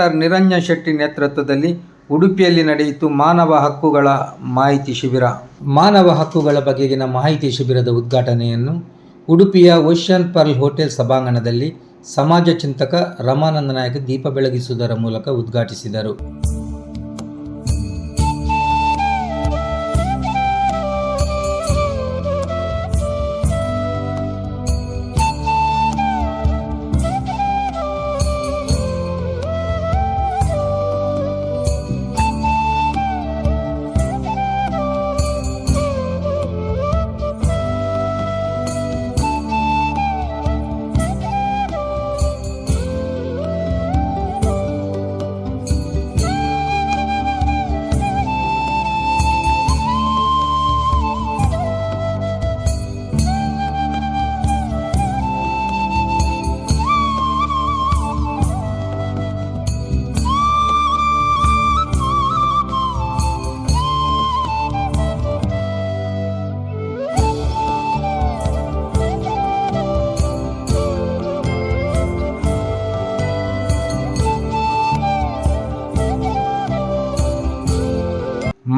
Doctor Niranjan Shetty ನೇತೃತ್ವದಲ್ಲಿ ಉಡುಪಿಯಲ್ಲಿ ನಡೆಯಿತು ಮಾನವ ಹಕ್ಕುಗಳ ಮಾಹಿತಿ ಶಿಬಿರ. ಮಾನವ ಹಕ್ಕುಗಳ ಬಗೆಗಿನ ಮಾಹಿತಿ ಶಿಬಿರದ ಉದ್ಘಾಟನೆಯನ್ನು ಉಡುಪಿಯ ಓಷನ್ ಪರ್ಲ್ ಹೋಟೆಲ್ ಸಭಾಂಗಣದಲ್ಲಿ ಸಮಾಜ ಚಿಂತಕ ರಮಾನಂದ ನಾಯಕ ದೀಪ ಬೆಳಗಿಸುವುದರ ಮೂಲಕ ಉದ್ಘಾಟಿಸಿದರು.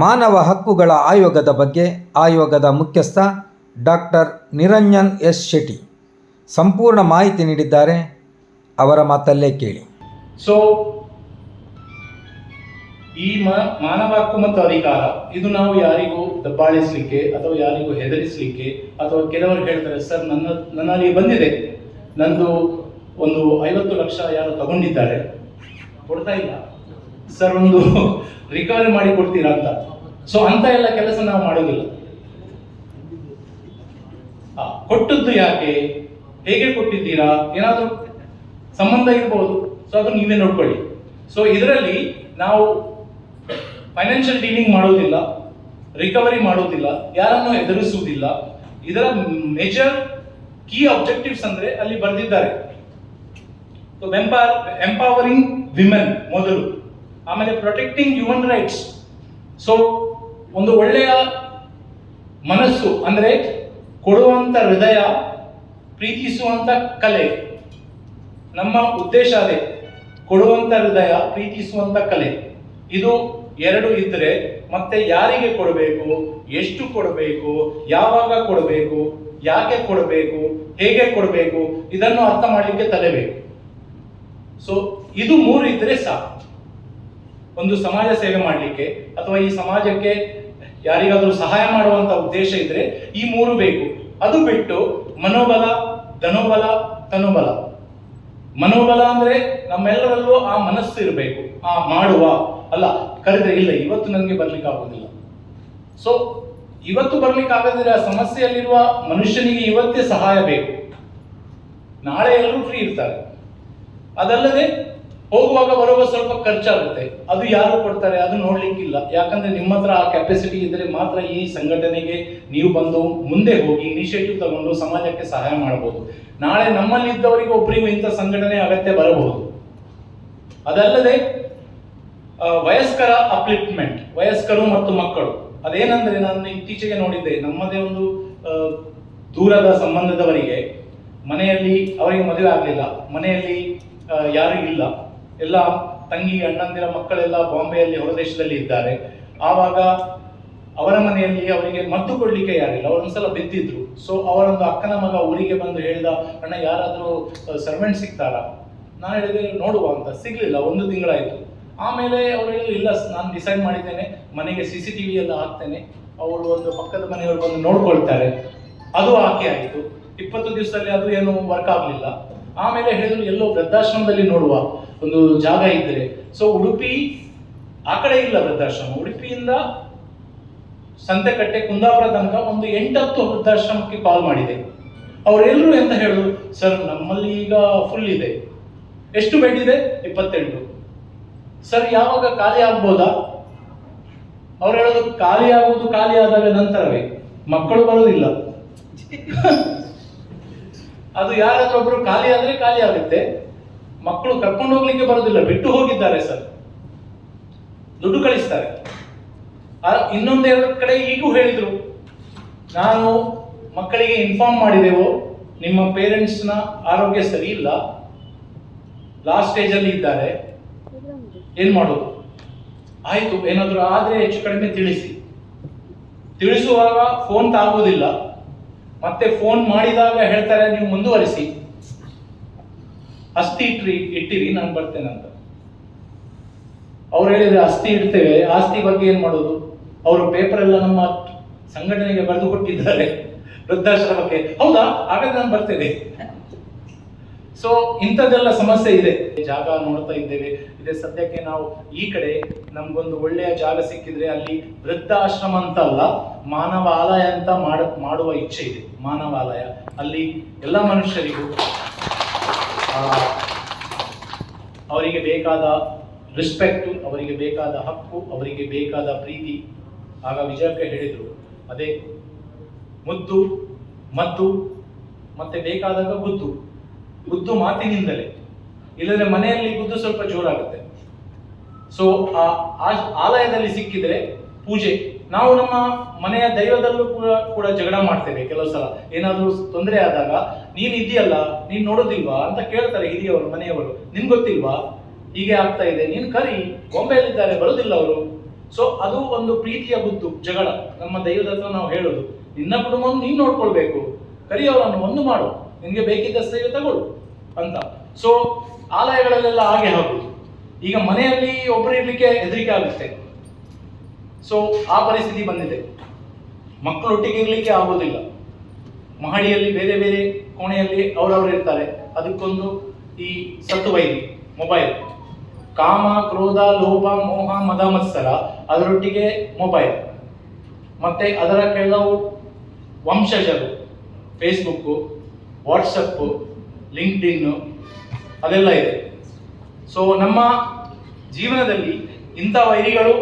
ಮಾನವ ಹಕ್ಕುಗಳ ಆಯೋಗದ ಬಗ್ಗೆ ಆಯೋಗದ ಮುಖ್ಯಸ್ಥ ಡಾಕ್ಟರ್ ನಿರಂಜನ್ ಎಸ್ ಶೆಟ್ಟಿ ಸಂಪೂರ್ಣ ಮಾಹಿತಿ ನೀಡಿದ್ದಾರೆ. ಅವರ ಮಾತಲ್ಲೇ ಕೇಳಿ. ಸೊ ಈ ಮಾನವ ಹಕ್ಕು ಮತ್ತು ಅಧಿಕಾರ, ಇದು ನಾವು ಯಾರಿಗೂ ದಬ್ಬಾಳಿಸಲಿಕ್ಕೆ ಅಥವಾ ಯಾರಿಗೂ ಹೆದರಿಸಲಿಕ್ಕೆ ಅಥವಾ ಕೆಲವರು ಹೇಳ್ತಾರೆ, ಸರ್, ನನ್ನ, ನನ್ನಲ್ಲಿ ಬಂದಿದೆ. ನಂದು ಒಂದು ಐವತ್ತು ಲಕ್ಷ ಯಾರು ತಗೊಂಡಿದ್ದಾರೆ. ಕೊಡ್ತಾ ಇಲ್ಲ. ಸರ್, ಒಂದು ರಿಕವರಿ ಮಾಡಿ ಕೊಡ್ತೀರಾ ಅಂತ. ಸೊ ಅಂತ ಎಲ್ಲ ಕೆಲಸ ನಾವು ಮಾಡೋದಿಲ್ಲ. ಕೊಟ್ಟದ್ದು ಯಾಕೆ? ಹೇಗೆ ಕೊಟ್ಟಿದ್ದೀರಾ? ಏನಾದರೂ ಸಂಬಂಧ ಇರ್ಬೋದು. ಸೊ ಅದು ನೀವೇ ನೋಡ್ಕೊಳ್ಳಿ. ಸೊ ಇದರಲ್ಲಿ ನಾವು ಫೈನಾನ್ಷಿಯಲ್ ಡೀಲಿಂಗ್ ಮಾಡೋದಿಲ್ಲ ರಿಕವರಿ ಮಾಡೋದಿಲ್ಲ, ಯಾರನ್ನು ಎದುರಿಸುವುದಿಲ್ಲ. ಇದರ ಮೇಜರ್ ಕೀ ಅಬ್ಜೆಕ್ಟಿವ್ಸ್ ಅಂದ್ರೆ ಅಲ್ಲಿ ಬರೆದಿದ್ದಾರೆ. ಎಂಪವರಿಂಗ್ ವಿಮೆನ್ ಮೊದಲು. ಆಮೇಲೆ ಪ್ರೊಟೆಕ್ಟಿಂಗ್ ಹ್ಯೂಮನ್ ರೈಟ್ಸ್ ಸೊ ಒಂದು ಒಳ್ಳೆಯ ಮನಸ್ಸು ಅಂದ್ರೆ ಕೊಡುವಂತ ಹೃದಯ, ಪ್ರೀತಿಸುವಂತ ಕಲೆ. ನಮ್ಮ ಉದ್ದೇಶ ಅದೇ, ಕೊಡುವಂತ ಹೃದಯ, ಪ್ರೀತಿಸುವಂತ ಕಲೆ. ಇದು ಎರಡು ಇದ್ರೆ ಮತ್ತೆ ಯಾರಿಗೆ ಕೊಡಬೇಕು, ಎಷ್ಟು ಕೊಡಬೇಕು, ಯಾವಾಗ ಕೊಡಬೇಕು, ಯಾಕೆ ಕೊಡಬೇಕು, ಹೇಗೆ ಕೊಡಬೇಕು, ಇದನ್ನು ಅರ್ಥ ಮಾಡಲಿಕ್ಕೆ ತಲೆಬೇಕು. ಸೊ ಇದು ಮೂರು ಇದ್ರೆ ಸಾಕು. ಒಂದು ಸಮಾಜ ಸೇವೆ ಮಾಡಲಿಕ್ಕೆ ಅಥವಾ ಈ ಸಮಾಜಕ್ಕೆ ಯಾರಿಗಾದರೂ ಸಹಾಯ ಮಾಡುವಂತ ಉದ್ದೇಶ ಇದ್ರೆ ಈ ಮೂರು ಬೇಕು. ಅದು ಬಿಟ್ಟು ಮನೋಬಲ, ಧನೋಬಲ, ತನೋಬಲ. ಮನೋಬಲ ಅಂದ್ರೆ ನಮ್ಮೆಲ್ಲರಲ್ಲೂ ಆ ಮನಸ್ಸು ಇರಬೇಕು. ಆ ಮಾಡುವ. ಅಲ್ಲ, ಕರೆದ್ರೆ ಇಲ್ಲ, ಇವತ್ತು ನನಗೆ ಬರ್ಲಿಕ್ಕೆ ಆಗೋದಿಲ್ಲ. ಸೊ ಇವತ್ತು ಬರ್ಲಿಕ್ಕೆ ಆಗದಿದ್ರೆ ಆ ಸಮಸ್ಯೆಯಲ್ಲಿರುವ ಮನುಷ್ಯನಿಗೆ ಇವತ್ತೇ ಸಹಾಯ ಬೇಕು. ನಾಳೆ ಎಲ್ಲರೂ ಫ್ರೀ ಇರ್ತಾರೆ. ಅದಲ್ಲದೆ ಹೋಗುವಾಗ ಬರುವಾಗ ಸ್ವಲ್ಪ ಖರ್ಚಾಗುತ್ತೆ. ಅದು ಯಾರು ಕೊಡ್ತಾರೆ? ಅದು ನೋಡ್ಲಿಕ್ಕಿಲ್ಲ. ಯಾಕಂದ್ರೆ ನಿಮ್ಮ ಹತ್ರ ಆ ಕೆಪಾಸಿಟಿ ಇದ್ರೆ ಮಾತ್ರ ಈ ಸಂಘಟನೆಗೆ ನೀವು ಬಂದು ಮುಂದೆ ಹೋಗಿ ಇನಿಷಿಯೇಟಿವ್ ತಗೊಂಡು ಸಮಾಜಕ್ಕೆ ಸಹಾಯ ಮಾಡಬಹುದು ನಾಳೆ ನಮ್ಮಲ್ಲಿದ್ದವರಿಗೆ ಒಬ್ಬರಿಗೂ ಇಂಥ ಸಂಘಟನೆ ಅಗತ್ಯ ಬರಬಹುದು. ಅದಲ್ಲದೆ ವಯಸ್ಕರ ಅಪ್ಲಿಪ್ಮೆಂಟ್ ವಯಸ್ಕರು ಮತ್ತು ಮಕ್ಕಳು. ಅದೇನಂದ್ರೆ ನಾನು ಇತ್ತೀಚೆಗೆ ನೋಡಿದ್ದೆ, ನಮ್ಮದೇ ಒಂದು ದೂರದ ಸಂಬಂಧದವರಿಗೆ ಮನೆಯಲ್ಲಿ ಅವರಿಗೆ ಮದುವೆ ಆಗಲಿಲ್ಲ. ಮನೆಯಲ್ಲಿ ಯಾರು ಇಲ್ಲ. ಎಲ್ಲ ತಂಗಿ, ಅಣ್ಣಂದಿರ ಮಕ್ಕಳೆಲ್ಲ ಬಾಂಬೆಯಲ್ಲಿ ಹೊರದೇಶದಲ್ಲಿ ಇದ್ದಾರೆ. ಆವಾಗ ಅವರ ಮನೆಯಲ್ಲಿ ಅವರಿಗೆ ಮದ್ದು ಕೊಡ್ಲಿಕ್ಕೆ ಯಾರಿಲ್ಲ. ಅವರೊಂದ್ಸಲ ಬಿದ್ದಿದ್ರು. ಸೊ ಅವರೊಂದು ಅಕ್ಕನ ಮಗ ಊರಿಗೆ ಬಂದು ಹೇಳಿದ, ಅಣ್ಣ, ಯಾರಾದರೂ ಸರ್ವೆಂಟ್ ಸಿಗ್ತಾರಾ? ನಾನು ಹೇಳಿದೆ, ನೋಡುವ ಅಂತ. ಸಿಗ್ಲಿಲ್ಲ. ಒಂದು ತಿಂಗಳಾಯಿತು. ಆಮೇಲೆ ಅವ್ರು ಹೇಳಿದ್ರು, ಇಲ್ಲ ನಾನು ಡಿಸೈಡ್ ಮಾಡಿದ್ದೇನೆ. ಮನೆಗೆ ಸಿ ಸಿ ಟಿ ವಿ ಎಲ್ಲ ಹಾಕ್ತೇನೆ. ಅವರು ಒಂದು ಪಕ್ಕದ ಮನೆಯವರು ಬಂದು ನೋಡ್ಕೊಳ್ತಾರೆ. ಅದು ಆಕೆ ಆಯಿತು. ಇಪ್ಪತ್ತು ದಿವಸದಲ್ಲಿ ಅದು ಏನು ವರ್ಕ್ ಆಗಲಿಲ್ಲ. ಆಮೇಲೆ ಹೇಳಿದ್ರು, ಎಲ್ಲೋ ವೃದ್ಧಾಶ್ರಮದಲ್ಲಿ ನೋಡುವ ಒಂದು ಜಾಗ ಇದ್ದರೆ ಸೊ ಉಡುಪಿ, ಆ ಕಡೆ ಇಲ್ಲ ವೃದ್ಧಾಶ್ರಮ. ಉಡುಪಿಯಿಂದ ಸಂತೆಕಟ್ಟೆ ಕುಂದಾಪುರ ತನಕ ಒಂದು ಎಂಟತ್ತು ವೃದ್ಧಾಶ್ರಮಕ್ಕೆ ಕಾಲ್ ಮಾಡಿದೆ. ಅವರೆಲ್ಲರೂ ಎಂತ ಹೇಳುದು ಸರ್, ನಮ್ಮಲ್ಲಿ ಈಗ ಫುಲ್ ಇದೆ. ಎಷ್ಟು ಬೆಡ್ ಇದೆ? ಇಪ್ಪತ್ತೆಂಟು. ಸರ್, ಯಾವಾಗ ಖಾಲಿ ಆಗ್ಬೋದಾ? ಅವ್ರು ಹೇಳೋದು, ಖಾಲಿ ಆಗುವುದು ಖಾಲಿ ಆದಾಗ ನಂತರವೇ. ಮಕ್ಕಳು ಬರುವುದಿಲ್ಲ ಅದು ಯಾರಾದ್ರೂ ಒಬ್ರು ಖಾಲಿ ಆದ್ರೆ ಖಾಲಿ ಆಗುತ್ತೆ. ಮಕ್ಕಳು ಕರ್ಕೊಂಡು ಹೋಗ್ಲಿಕ್ಕೆ ಬರೋದಿಲ್ಲ, ಬಿಟ್ಟು ಹೋಗಿದ್ದಾರೆ ಸರ್. ದುಡ್ಡು ಕಳಿಸ್ತಾರೆ. ಇನ್ನೊಂದು ಇನ್ನೊಂದೆರಡು ಕಡೆ ಈಗೂ ಹೇಳಿದ್ರು, ನಾನು ಮಕ್ಕಳಿಗೆ ಇನ್ಫಾರ್ಮ್ ಮಾಡಿದೆವು, ನಿಮ್ಮ ಪೇರೆಂಟ್ಸ್ನ ಆರೋಗ್ಯ ಸರಿ ಇಲ್ಲ. ಲಾಸ್ಟ್ ಸ್ಟೇಜ್ ಅಲ್ಲಿ ಇದ್ದಾರೆ. ಏನ್ ಮಾಡೋದು? ಆಯ್ತು, ಏನಾದ್ರು ಆದ್ರೆ ಹೆಚ್ಚು ಕಡಿಮೆ ತಿಳಿಸಿ. ತಿಳಿಸುವಾಗ ಫೋನ್ ತಾಗುವುದಿಲ್ಲ. ಮತ್ತೆ ಫೋನ್ ಮಾಡಿದಾಗ ಹೇಳ್ತಾರೆ, ನೀವು ಮುಂದುವರಿಸಿ. ಅಸ್ಥಿ ಇಟ್ರಿ, ಇಟ್ಟಿರಿ, ನಾನು ಬರ್ತೇನೆ ಅಂತ. ಅವ್ರು ಹೇಳಿದ್ರೆ, ಅಸ್ಥಿ ಇಡ್ತೇವೆ, ಆಸ್ತಿ ಬಗ್ಗೆ ಏನು ಮಾಡೋದು? ಅವರು ಪೇಪರ್ ಎಲ್ಲ ನಮ್ಮ ಸಂಘಟನೆಗೆ ಬರೆದು ಕೊಟ್ಟಿದ್ದಾರೆ, ವೃದ್ಧಾಶ್ರಮಕ್ಕೆ. ಹೌದಾ? ಹಾಗಾದ್ರೆ ನಾನು ಬರ್ತೇನೆ. ಸೊ ಇಂಥದ್ದೆಲ್ಲ ಸಮಸ್ಯೆ ಇದೆ. ಜಾಗ ನೋಡ್ತಾ ಇದ್ದೇವೆ. ಇದೆ ಸದ್ಯಕ್ಕೆ ನಾವು ಈ ಕಡೆ ನಮ್ಗೊಂದು ಒಳ್ಳೆಯ ಜಾಗ ಸಿಕ್ಕಿದ್ರೆ ಅಲ್ಲಿ ವೃದ್ಧಾಶ್ರಮ ಅಂತ ಅಲ್ಲ, ಮಾನವಾಲಯ ಅಂತ ಮಾಡ, ಮಾಡುವ ಇಚ್ಛೆ ಇದೆ. ಮಾನವಾಲಯ. ಅಲ್ಲಿ ಎಲ್ಲ ಮನುಷ್ಯರಿಗೂ ಅವರಿಗೆ ಬೇಕಾದ ರಿಸ್ಪೆಕ್ಟು ಅವರಿಗೆ ಬೇಕಾದ ಹಕ್ಕು, ಅವರಿಗೆ ಬೇಕಾದ ಪ್ರೀತಿ. ಆಗ ವಿಜಯಕ್ಕೆ ಹೇಳಿದರು, ಅದೇ ಮುದ್ದು, ಮದ್ದು, ಮತ್ತೆ ಬೇಕಾದಾಗ ಗುದ್ದು. ಗುದ್ದು ಮಾತಿನಿಂದಲೇ. ಇಲ್ಲದ್ರೆ ಮನೆಯಲ್ಲಿ ಗುದ್ದು ಸ್ವಲ್ಪ ಜೋರಾಗುತ್ತೆ. ಸೊ ಆ ಆಲಯದಲ್ಲಿ ಸಿಕ್ಕಿದ್ರೆ ಪೂಜೆ. ನಾವು ನಮ್ಮ ಮನೆಯ ದೈವದಲ್ಲೂ ಕೂಡ ಕೂಡ ಜಗಳ ಮಾಡ್ತೇವೆ ಕೆಲವು ಸಲ. ಏನಾದರೂ ತೊಂದರೆ ಆದಾಗ, ನೀನ್ ಇದೆಯಲ್ಲ ನೀನ್ ನೋಡೋದಿಲ್ವಾ? ಅಂತ ಕೇಳ್ತಾರೆ ಹಿರಿಯವರು, ಮನೆಯವರು. ನಿನ್ ಗೊತ್ತಿಲ್ವಾ? ಹೀಗೆ ಆಗ್ತಾ ಇದೆ. ನೀನು ಕರಿ, ಗೊಂಬೆಯಲ್ಲಿದ್ದಾರೆ, ಬರೋದಿಲ್ಲ ಅವರು. ಸೊ ಅದು ಒಂದು ಪ್ರೀತಿಯ ಗುದ್ದು, ಜಗಳ. ನಮ್ಮ ದೈವದ ನಾವು ಹೇಳೋದು, ನಿನ್ನ ಕುಟುಂಬವನ್ನು ನೀನು ನೋಡ್ಕೊಳ್ಬೇಕು. ಕರಿ ಅವರನ್ನು ಒಂದು ಮಾಡು. ನಿನ್ಗೆ ಬೇಕಿದ್ದಷ್ಟು ತಗೊಳ್ಳು ಅಂತ. ಸೊ ಆಲಯಗಳಲ್ಲೆಲ್ಲ ಹಾಗೆ ಆಗುದು. ಈಗ ಮನೆಯಲ್ಲಿ ಒಬ್ಬರು ಇರ್ಲಿಕ್ಕೆ ಹೆದರಿಕೆ ಆಗುತ್ತೆ. ಸೊ ಆ ಪರಿಸ್ಥಿತಿ ಬಂದಿದೆ. ಮಕ್ಕಳೊಟ್ಟಿಗೆ ಇರಲಿಕ್ಕೆ ಆಗೋದಿಲ್ಲ. ಮಹಡಿಯಲ್ಲಿ ಬೇರೆ ಬೇರೆ ಕೋಣೆಯಲ್ಲಿ ಅವರವರು ಇರ್ತಾರೆ. ಅದಕ್ಕೊಂದು ಈ ಸತ್ತು ವೈದ್ಯ ಮೊಬೈಲ್. ಕಾಮ, ಕ್ರೋಧ, ಲೋಭ, ಮೋಹ, ಮದ, ಮತ್ಸರ, ಅದರೊಟ್ಟಿಗೆ ಮೊಬೈಲ್. ಮತ್ತೆ ಅದರ ಕೆಲವು ವಂಶಜರು ಫೇಸ್ಬುಕ್ಕು ವಾಟ್ಸಪ್ಪು ಲಿಂಕ್ಡ್ ಅದೆಲ್ಲ ಇದೆ. ಸೊ ನಮ್ಮ ಜೀವನದಲ್ಲಿ ಇಂಥ ವೈರಿಗಳು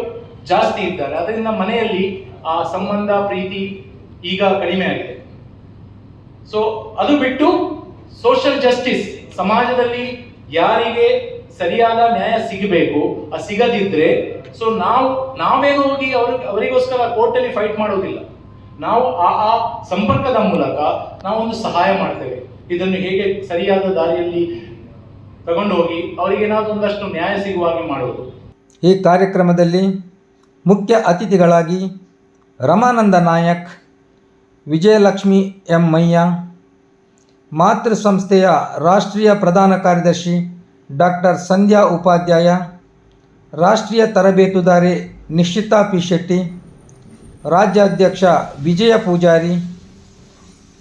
ಜಾಸ್ತಿ ಇದ್ದಾರೆ. ಅದರಿಂದ ಮನೆಯಲ್ಲಿ ಆ ಸಂಬಂಧ, ಪ್ರೀತಿ ಈಗ ಕಡಿಮೆ ಆಗಿದೆ. ಸೊ ಅದು ಬಿಟ್ಟು ಸೋಷಿಯಲ್ ಜಸ್ಟಿಸ್ ಸಮಾಜದಲ್ಲಿ ಯಾರಿಗೆ ಸರಿಯಾದ ನ್ಯಾಯ ಸಿಗಬೇಕು ಆ ಸಿಗದಿದ್ರೆ ಸೊ ನಾವು, ನಾವೇನು ಹೋಗಿ ಅವ್ರ ಅವರಿಗೋಸ್ಕರ ಕೋರ್ಟಲ್ಲಿ ಫೈಟ್ ಮಾಡೋದಿಲ್ಲ. ನಾವು ಆ ಆ ಸಂಪರ್ಕದ ಮೂಲಕ ನಾವು ಒಂದು ಸಹಾಯ ಮಾಡ್ತೇವೆ. ಇದನ್ನು ಹೇಗೆ ಸರಿಯಾದ ದಾರಿಯಲ್ಲಿ ತಗೊಂಡು ಹೋಗಿ ಅವರಿಗೆ ಏನಾದ್ರು ಒಂದಷ್ಟು ನ್ಯಾಯ ಸಿಗುವ ಹಾಗೆ ಮಾಡುವುದು. ಈ ಕಾರ್ಯಕ್ರಮದಲ್ಲಿ ಮುಖ್ಯ ಅತಿಥಿಗಳಾಗಿ ರಮಾನಂದ ನಾಯಕ್, ವಿಜಯಲಕ್ಷ್ಮಿ ಎಂ ಮಯ್ಯ ಮಾತೃ ಸಂಸ್ಥೆಯ ರಾಷ್ಟ್ರೀಯ ಪ್ರಧಾನ ಕಾರ್ಯದರ್ಶಿ ಡಾಕ್ಟರ್ ಸಂಧ್ಯಾ ಉಪಾಧ್ಯಾಯ, ರಾಷ್ಟ್ರೀಯ ತರಬೇತುದಾರಿ ನಿಶ್ಚಿತಾ ಪಿ ಶೆಟ್ಟಿ ರಾಜ್ಯಾಧ್ಯಕ್ಷ ವಿಜಯ ಪೂಜಾರಿ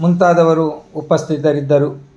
ಮುಂತಾದವರು ಉಪಸ್ಥಿತರಿದ್ದರು.